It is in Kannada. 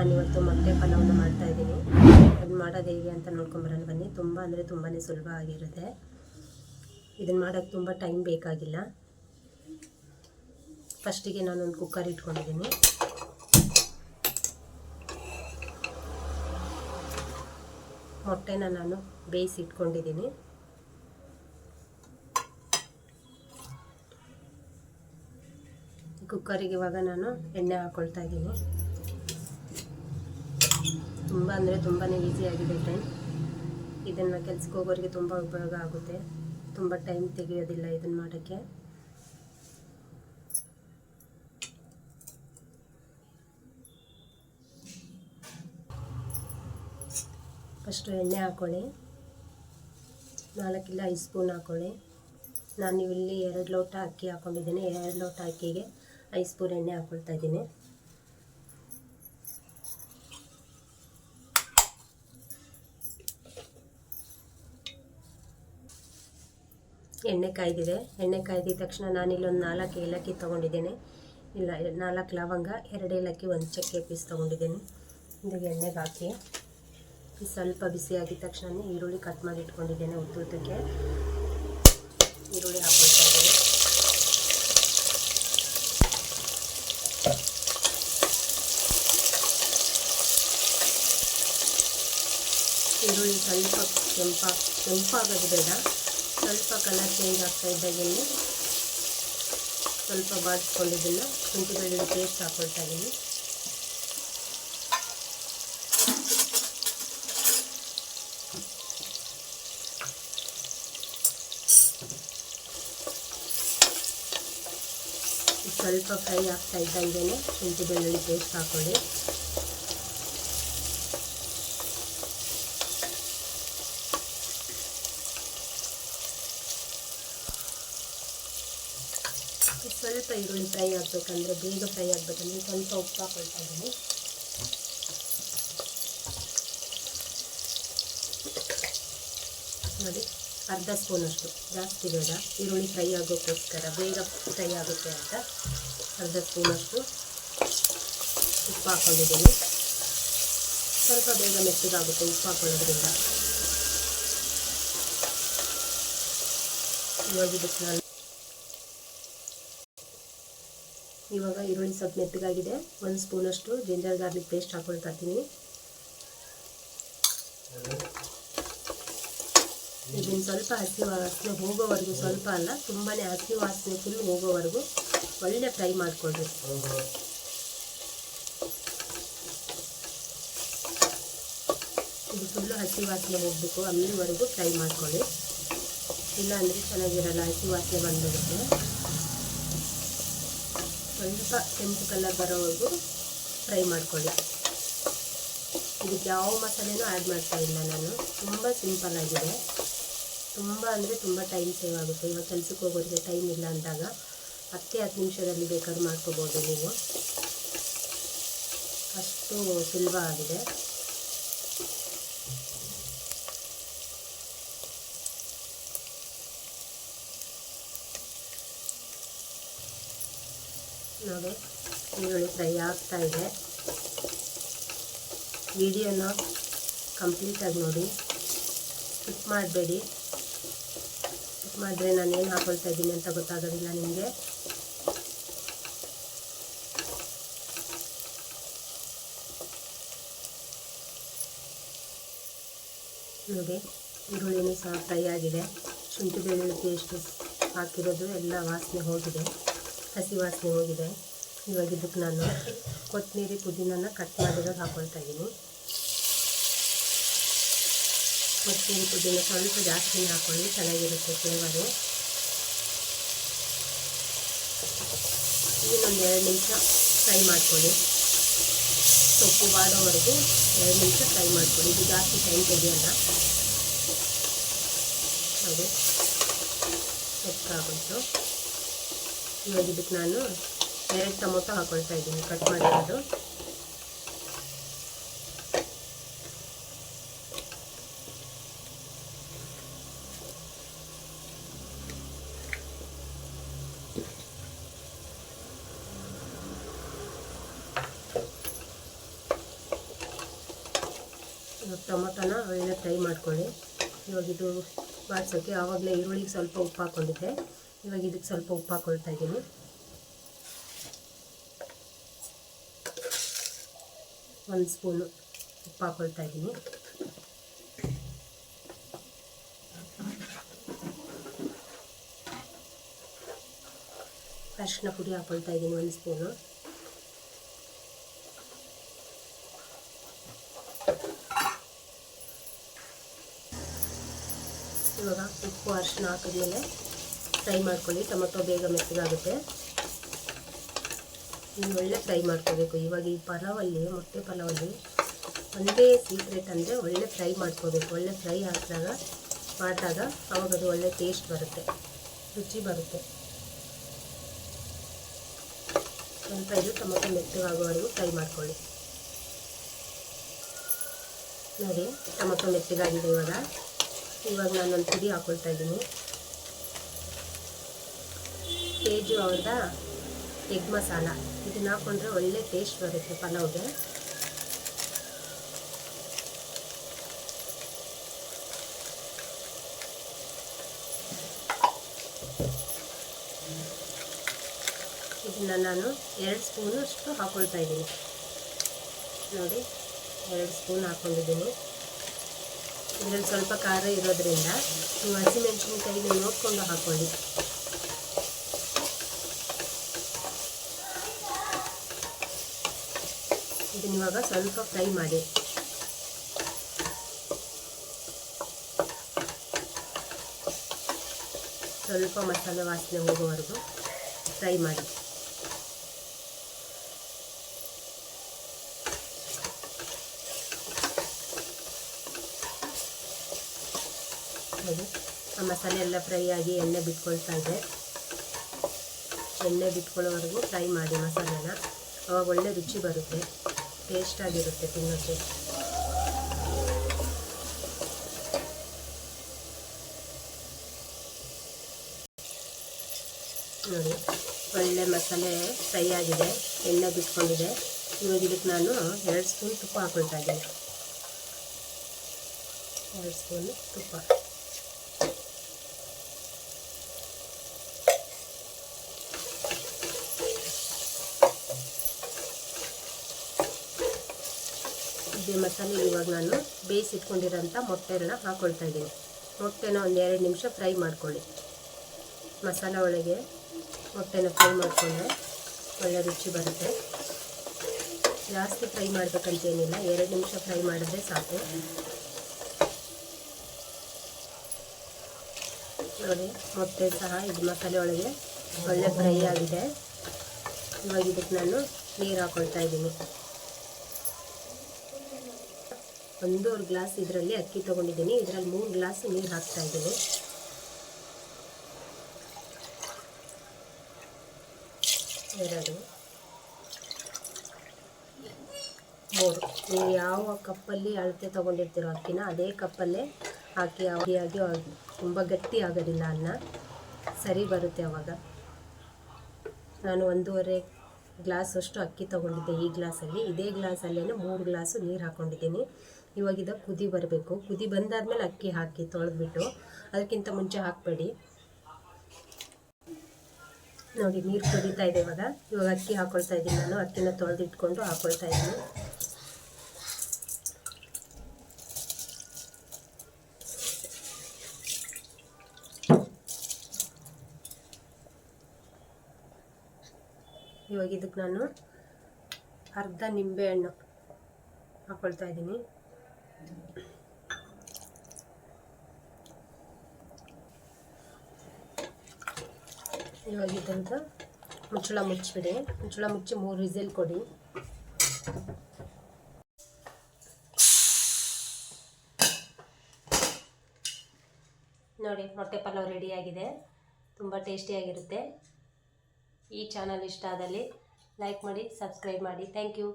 ನಾನಿವತ್ತು ಮೊಟ್ಟೆ ಪಲಾವನ್ನು ಮಾಡ್ತಾ ಇದ್ದೀನಿ. ಅದು ಮಾಡೋದು ಹೇಗೆ ಅಂತ ನೋಡ್ಕೊಂಬರೋಣ ಬನ್ನಿ. ತುಂಬ ಅಂದರೆ ತುಂಬಾ ಸುಲಭ ಆಗಿರುತ್ತೆ. ಇದನ್ನು ಮಾಡೋಕ್ಕೆ ತುಂಬ ಟೈಮ್ ಬೇಕಾಗಿಲ್ಲ. ಫಸ್ಟಿಗೆ ನಾನೊಂದು ಕುಕ್ಕರ್ ಇಟ್ಕೊಂಡಿದ್ದೀನಿ. ಮೊಟ್ಟೆನ ನಾನು ಬೇಯಿಸಿ ಇಟ್ಕೊಂಡಿದ್ದೀನಿ. ಕುಕ್ಕರಿಗೆ ಇವಾಗ ನಾನು ಎಣ್ಣೆ ಹಾಕ್ಕೊಳ್ತಾ ಇದ್ದೀನಿ. ತುಂಬ ಅಂದರೆ ತುಂಬಾ ಈಸಿಯಾಗಿದೆ ಫ್ರೆಂಡ್ ಇದನ್ನು ಕೆಲ್ಸಕ್ಕೆ ಹೋಗೋರಿಗೆ ತುಂಬ ಉಪಯೋಗ ಆಗುತ್ತೆ. ತುಂಬ ಟೈಮ್ ತೆಗೆಯೋದಿಲ್ಲ ಇದನ್ನು ಮಾಡೋಕ್ಕೆ. ಫಸ್ಟು ಎಣ್ಣೆ ಹಾಕೊಳ್ಳಿ. ನಾಲ್ಕಿಲ್ಲ ಐದು ಸ್ಪೂನ್ ಹಾಕೊಳ್ಳಿ. ನಾನು ಇಲ್ಲಿ ಎರಡು ಲೋಟ ಅಕ್ಕಿ ಹಾಕ್ಕೊಂಡಿದ್ದೀನಿ ಎರಡು ಲೋಟ ಅಕ್ಕಿಗೆ ಐದು ಸ್ಪೂನ್ ಎಣ್ಣೆ ಹಾಕ್ಕೊಳ್ತಾ ಇದ್ದೀನಿ. ಎಣ್ಣೆ ಕಾಯ್ದಿದೆ. ಎಣ್ಣೆ ಕಾಯ್ದಿದ ತಕ್ಷಣ ನಾನಿಲ್ಲೊಂದು ನಾಲ್ಕು ಏಲಕ್ಕಿ ತೊಗೊಂಡಿದ್ದೇನೆ. ಇಲ್ಲ, ನಾಲ್ಕು ಲವಂಗ, ಎರಡು ಏಲಕ್ಕಿ, ಒಂದು ಚಕ್ಕೆ ಪೀಸ್ ತೊಗೊಂಡಿದ್ದೇನೆ. ಇದು ಎಣ್ಣೆಗೆ ಹಾಕಿ ಸ್ವಲ್ಪ ಬಿಸಿ ಆಗಿದ ತಕ್ಷಣ ಈರುಳ್ಳಿ ಕಟ್ ಮಾಡಿ ಇಟ್ಕೊಂಡಿದ್ದೇನೆ ಉದ್ದುದ್ದಕ್ಕೆ. ಈರುಳ್ಳಿ ಹಾಕೊಳ್ತಾ ಈರುಳ್ಳಿ ಸ್ವಲ್ಪ ಕೆಂಪ, ಕೆಂಪಾಗೋದು ಬೇಡ. ಸ್ವಲ್ಪ ಕಲರ್ ಚೇಂಜ್ ಆಗ್ತಾ ಇದ್ದಾಗಿಲ್ಲಿ ಸ್ವಲ್ಪ ಬಾಡಿಸ್ಕೊಂಡಿದ್ದನ್ನು ಶುಂಠಿ ಬೆಳ್ಳುಳ್ಳಿ ಪೇಸ್ಟ್ ಹಾಕೊಳ್ತಾ ಇದ್ದೀನಿ. ಸ್ವಲ್ಪ ಫ್ರೈ ಆಗ್ತಾ ಇದ್ದಂಗೆ ಶುಂಠಿ ಬೆಳ್ಳುಳ್ಳಿ ಪೇಸ್ಟ್ ಹಾಕ್ಕೊಳ್ಳಿ ಸ್ವಲ್ಪ ಈರುಳ್ಳಿ ಫ್ರೈ ಆಗಬೇಕಂದ್ರೆ ಬೇಗ ಫ್ರೈ ಆಗಬೇಕಂದ್ರೆ ಸ್ವಲ್ಪ ಉಪ್ಪು ಹಾಕೊಳ್ತಾ ಇದ್ದೀನಿ. ನೋಡಿ, ಅರ್ಧ ಸ್ಪೂನಷ್ಟು ಜಾಸ್ತಿ ಬೇಡ. ಈರುಳ್ಳಿ ಫ್ರೈ ಆಗೋಕ್ಕೋಸ್ಕರ ಬೇಗ ಫ್ರೈ ಆಗುತ್ತೆ ಅಂತ ಅರ್ಧ ಸ್ಪೂನಷ್ಟು ಉಪ್ಪು ಹಾಕ್ಕೊಂಡಿದ್ದೀನಿ ಸ್ವಲ್ಪ ಬೇಗ ಮೆತ್ತಗಾಗುತ್ತೆ ಉಪ್ಪು ಹಾಕೊಳ್ಳೋದ್ರಿಂದ. ಇವಾಗ ನಾನು ಇವಾಗ ಈರುಳ್ಳಿ ಸ್ವಲ್ಪ ಮೆತ್ತಗಾಗಿದೆ ಒಂದು ಸ್ಪೂನಷ್ಟು ಜಿಂಜರ್ ಗಾರ್ಲಿಕ್ ಪೇಸ್ಟ್ ಹಾಕೊಳ್ತಾ ಇದ್ದೀನಿ ಇದನ್ನು ಸ್ವಲ್ಪ ಹಸಿ ವಾಸನೆ ಹೋಗೋವರೆಗೂ ಸ್ವಲ್ಪ ಅಲ್ಲ ತುಂಬಾ ಹಸಿ ವಾಸನೆ ಫುಲ್ ಹೋಗೋವರೆಗೂ ಒಳ್ಳೆ ಫ್ರೈ ಮಾಡಿಕೊಳ್ರಿ. ಇದು ಫುಲ್ಲು ಹಸಿ ವಾಸನೆ ಹೋಗಬೇಕು ಅಲ್ಲಿವರೆಗೂ ಫ್ರೈ ಮಾಡ್ಕೊಳ್ಳಿ. ಇಲ್ಲಾಂದರೆ ಚೆನ್ನಾಗಿರಲ್ಲ, ಹಸಿ ವಾಸನೆ ಬಂದ್ಬಿಡುತ್ತೆ. ಸ್ವಲ್ಪ ಕೆಂಪು ಕಲರ್ ಬರೋವರೆಗೂ ಫ್ರೈ ಮಾಡ್ಕೊಳ್ಳಿ. ಇದಕ್ಕೆ ಯಾವ ಮಸಾಲೆನೂ ಆ್ಯಡ್ ಮಾಡ್ತಾ ಇಲ್ಲ ನಾನು. ತುಂಬ ಸಿಂಪಲ್ ಆಗಿದೆ. ತುಂಬ ಅಂದರೆ ತುಂಬ ಟೈಮ್ ಸೇವ್ ಆಗುತ್ತೆ. ಇವಾಗ ಕೆಲಸಕ್ಕೆ ಹೋಗೋದಕ್ಕೆ ಟೈಮ್ ಇಲ್ಲ ಅಂದಾಗ ಹತ್ತೇ ಹತ್ತು ನಿಮಿಷದಲ್ಲಿ ಬೇಕಾದ್ರೂ ಮಾಡ್ಕೋಬೋದು ನೀವು. ಅಷ್ಟು ಸುಲಭ ಆಗಿದೆ. ನೋಡಿ. ಈರುಳ್ಳಿ ಫ್ರೈ ಆಗ್ತಾ ಇದೆ. ವಿಡಿಯೋನ ಕಂಪ್ಲೀಟಾಗಿ ನೋಡಿ. ಸ್ಕಿಪ್ ಮಾಡಬೇಡಿ. ಸ್ಕಿಪ್ ಮಾಡಿದ್ರೆ ನಾನು ಏನು ಹಾಕೊಳ್ತಾ ಇದ್ದೀನಿ ಅಂತ ಗೊತ್ತಾಗೋದಿಲ್ಲ ನಿಮಗೆ. ನೋಡಿ, ಈರುಳ್ಳಿನೂ ಸಹ ಫ್ರೈ ಆಗಿದೆ. ಶುಂಠಿ ಬೆಳ್ಳುಳ್ಳಿ ಪೇಸ್ಟು ಹಾಕಿರೋದು ಎಲ್ಲ ವಾಸನೆ ಹೋಗಿದೆ. ಹಸಿ ವಾಸನೆ ಹೋಗಿದೆ. ಇವಾಗ ಇದಕ್ಕೆ ನಾನು ಕೊತ್ತಂಬರಿ ಪುದೀನನ ಕಟ್ ಮಾಡಿರೋದು ಹಾಕ್ಕೊಳ್ತಾ ಇದ್ದೀನಿ. ಕೊತ್ತಂಬರಿ ಪುದೀನ ಸ್ವಲ್ಪ ಜಾಸ್ತಿನೇ ಹಾಕ್ಕೊಳ್ಳಿ, ಚೆನ್ನಾಗಿರುತ್ತೆ ಫ್ಲೇವರು ಇನ್ನೊಂದು ಎರಡು ನಿಮಿಷ ಫ್ರೈ ಮಾಡ್ಕೊಳ್ಳಿ. ಸೊಪ್ಪು ಬಾಡೋವರೆಗೂ ಎರಡು ನಿಮಿಷ ಫ್ರೈ ಮಾಡ್ಕೊಳ್ಳಿ. ಇದು ಜಾಸ್ತಿ ಟೈಮ್ ತೆಗಿಯೋಲ್ಲ. ನೋಡಿ ಸೊಪ್ಪಾಗೋಯ್ತು. ಇವಾಗ ಇದಕ್ಕೆ ನಾನು ಎರಡು ಟೊಮೊಟೊ ಹಾಕೊಳ್ತಾ ಇದ್ದೀನಿ ಕಟ್ ಮಾಡಿರೋದು. ಟೊಮೊಟೊನ ಒಳ್ಳೆ ಫ್ರೈ ಮಾಡ್ಕೊಳ್ಳಿ. ಇವಾಗ ಇದು ಬಾಡ್ಸೋಕ್ಕೆ ಆವಾಗಲೇ ಈರುಳ್ಳಿಗೆ ಸ್ವಲ್ಪ ಉಪ್ಪು ಹಾಕ್ಕೊಂಡಿದ್ದೆ. ಇವಾಗ ಇದಕ್ಕೆ ಸ್ವಲ್ಪ ಉಪ್ಪು ಹಾಕೊಳ್ತಾ ಇದ್ದೀನಿ. ಒಂದು ಸ್ಪೂನು ಉಪ್ಪು ಹಾಕೊಳ್ತಾ ಇದ್ದೀನಿ. ಅರಿಶಿನ ಪುಡಿ ಹಾಕೊಳ್ತಾ ಇದ್ದೀನಿ ಒಂದು ಸ್ಪೂನು. ಇವಾಗ ಉಪ್ಪು ಅರಿಶಿನ ಹಾಕಿದ್ಮೇಲೆ ಫ್ರೈ ಮಾಡ್ಕೊಳ್ಳಿ, ಟೊಮೊಟೊ ಬೇಗ ಮೆತ್ತಗಾಗುತ್ತೆ ಇನ್ನು ಒಳ್ಳೆ ಫ್ರೈ ಮಾಡ್ಕೋಬೇಕು. ಇವಾಗ ಈ ಪಲಾವಲ್ಲಿ, ಮೊಟ್ಟೆ ಪಲಾವಲ್ಲಿ ಒಂದೇ ಸೀಕ್ರೆಟ್ ಅಂದರೆ ಒಳ್ಳೆ ಫ್ರೈ ಮಾಡ್ಕೋಬೇಕು. ಒಳ್ಳೆ ಫ್ರೈ ಹಾಕಿದಾಗ ಮಾಡಿದಾಗ ಅವಾಗ ಅದು ಒಳ್ಳೆ ಟೇಸ್ಟ್ ಬರುತ್ತೆ. ರುಚಿ ಬರುತ್ತೆ. ಸ್ವಲ್ಪ ಇದು ಟೊಮೊಟೊ ಮೆತ್ತಗಾಗುವವರೆಗೂ ಫ್ರೈ ಮಾಡ್ಕೊಳ್ಳಿ. ನೋಡಿ, ಟೊಮೊಟೊ ಮೆತ್ತಗಾಗಿದೆ ಇವಾಗ. ಇವಾಗ ಒಂದು ಪುಡಿ ಹಾಕ್ಕೊಳ್ತಾ ಇದ್ದೀನಿ. ಕೇಜು ಅವ್ರದ ಎಗ್ ಮಸಾಲ. ಇದನ್ನ ಹಾಕೊಂಡ್ರೆ ಒಳ್ಳೆ ಟೇಸ್ಟ್ ಬರುತ್ತೆ ಪಲಾವ್ಗೆ. ಇದನ್ನ ನಾನು ಎರಡು ಸ್ಪೂನು ಅಷ್ಟು ಹಾಕೊಳ್ತಾ ಇದ್ದೀನಿ. ನೋಡಿ, ಎರಡು ಸ್ಪೂನ್ ಹಾಕೊಂಡಿದ್ದೀನಿ. ಇದರಲ್ಲಿ ಸ್ವಲ್ಪ ಖಾರ ಇರೋದ್ರಿಂದ ನೀವು ಹಸಿಮೆಣಸಿನ್ಕಾಯಿನ ನೋಡಿಕೊಂಡು ಹಾಕ್ಕೊಳ್ಳಿ ಇದನ್ನ ಇವಾಗ ಸ್ವಲ್ಪ ಫ್ರೈ ಮಾಡಿ. ಸ್ವಲ್ಪ ಮಸಾಲೆ ವಾಸನೆ ಹೋಗುವವರೆಗೂ ಫ್ರೈ ಮಾಡಿ. ಆ ಮಸಾಲೆ ಎಲ್ಲ ಫ್ರೈ ಆಗಿ ಎಣ್ಣೆ ಬಿಟ್ಕೊಳ್ತಾ ಇದೆ. ಎಣ್ಣೆ ಬಿಟ್ಕೊಳ್ಳೋವರೆಗೂ ಫ್ರೈ ಮಾಡಿ ಮಸಾಲೆನ. ಅವಾಗ ಒಳ್ಳೆ ರುಚಿ ಬರುತ್ತೆ. ಟೇಸ್ಟಾಗಿರುತ್ತೆ ತಿನ್ನೋಕ್ಕೆ. ನೋಡಿ, ಒಳ್ಳೆ ಮಸಾಲೆ ಫ್ರೈ ಆಗಿದೆ, ಎಣ್ಣೆ ಬಿಟ್ಕೊಂಡಿದೆ. ಇವಾಗ ಇದಕ್ಕೆ ನಾನು ಎರಡು ಸ್ಪೂನ್ ತುಪ್ಪ ಹಾಕೊಳ್ತಾ ಇದ್ದೀನಿ. ಎರಡು ಸ್ಪೂನ್ ತುಪ್ಪ. ಇದೇ ಮಸಾಲೆ ಇವಾಗ ನಾನು ಬೇಯಿಸಿಟ್ಕೊಂಡಿರೋಂಥ ಮೊಟ್ಟೆಗಳನ್ನ ಹಾಕ್ಕೊಳ್ತಾ ಇದ್ದೀನಿ. ಮೊಟ್ಟೆನ ಒಂದು ಎರಡು ನಿಮಿಷ ಫ್ರೈ ಮಾಡ್ಕೊಳ್ಳಿ. ಮಸಾಲ ಒಳಗೆ ಮೊಟ್ಟೆನ ಫ್ರೈ ಮಾಡಿಕೊಂಡ್ರೆ ಒಳ್ಳೆ ರುಚಿ ಬರುತ್ತೆ. ಜಾಸ್ತಿ ಫ್ರೈ ಮಾಡಬೇಕಂತೇನಿಲ್ಲ ಎರಡು ನಿಮಿಷ ಫ್ರೈ ಮಾಡಿದ್ರೆ ಸಾಕು. ನೋಡಿ, ಮೊಟ್ಟೆ ಸಹ ಇದು ಮಸಾಲೆ ಒಳಗೆ ಒಳ್ಳೆ ಫ್ರೈ ಆಗಿದೆ. ಇವಾಗ ಇದಕ್ಕೆ ನಾನು ನೀರು ಹಾಕ್ಕೊಳ್ತಾ ಇದ್ದೀನಿ. ಒಂದೂವರೆ ಗ್ಲಾಸ್ ಇದರಲ್ಲಿ ಅಕ್ಕಿ ತೊಗೊಂಡಿದ್ದೀನಿ. ಇದರಲ್ಲಿ ಮೂರು ಗ್ಲಾಸ್ ನೀರು ಹಾಕ್ತಾ ಇದ್ದೀನಿ. ಎರಡು, ಮೂರು. ನೀವು ಯಾವ ಕಪ್ಪಲ್ಲಿ ಅಳತೆ ತೊಗೊಂಡಿರ್ತೀರೋ ಅಕ್ಕಿನ ಅದೇ ಕಪ್ಪಲ್ಲೇ ಹಾಕಿ ಅವಿಯಾಗಿ ತುಂಬ ಗಟ್ಟಿ ಆಗೋದಿಲ್ಲ ಅನ್ನ. ಸರಿ ಬರುತ್ತೆ ಅವಾಗ. ನಾನು ಒಂದೂವರೆ ಗ್ಲಾಸ್ ಅಷ್ಟು ಅಕ್ಕಿ ತೊಗೊಂಡಿದ್ದೆ ಈ ಗ್ಲಾಸಲ್ಲಿ. ಇದೇ ಗ್ಲಾಸಲ್ಲೇ ಮೂರು ಗ್ಲಾಸು ನೀರು ಹಾಕ್ಕೊಂಡಿದ್ದೀನಿ ಇವಾಗ ಇದು ಕುದಿ ಬರಬೇಕು. ಕುದಿ ಬಂದಾದ್ಮೇಲೆ ಅಕ್ಕಿ ಹಾಕಿ ತೊಳೆದ್ಬಿಟ್ಟು ಅದಕ್ಕಿಂತ ಮುಂಚೆ ಹಾಕಬೇಡಿ. ನೋಡಿ, ನೀರು ಕುದೀತಾ ಇದೆ ಇವಾಗ. ಇವಾಗ ಅಕ್ಕಿ ಹಾಕೊಳ್ತಾ ಇದ್ದೀನಿ ನಾನು. ಅಕ್ಕಿನ ತೊಳೆದಿಟ್ಕೊಂಡು ಹಾಕೊಳ್ತಾ ಇದ್ದೀನಿ. ಇವಾಗ ಇದಕ್ಕೆ ನಾನು ಅರ್ಧ ನಿಂಬೆಹಣ್ಣು ಹಾಕೊಳ್ತಾ ಇದ್ದೀನಿ. ಇವಾಗ ಮುಚ್ಚಳ ಮುಚ್ಚಿಬಿಡಿ. ಮುಚ್ಚಳ ಮುಚ್ಚಿ ಮೂರು ವಿಸಿಲ್ ಕೊಡಿ. ನೋಡಿ, ಮೊಟ್ಟೆ ಪಲಾವ್ ರೆಡಿಯಾಗಿದೆ ತುಂಬ ಟೇಸ್ಟಿಯಾಗಿರುತ್ತೆ ಈ ಚಾನಲ್ ಇಷ್ಟ ಆದಲ್ಲಿ ಲೈಕ್ ಮಾಡಿ ಸಬ್ಸ್ಕ್ರೈಬ್ ಮಾಡಿ. Thank you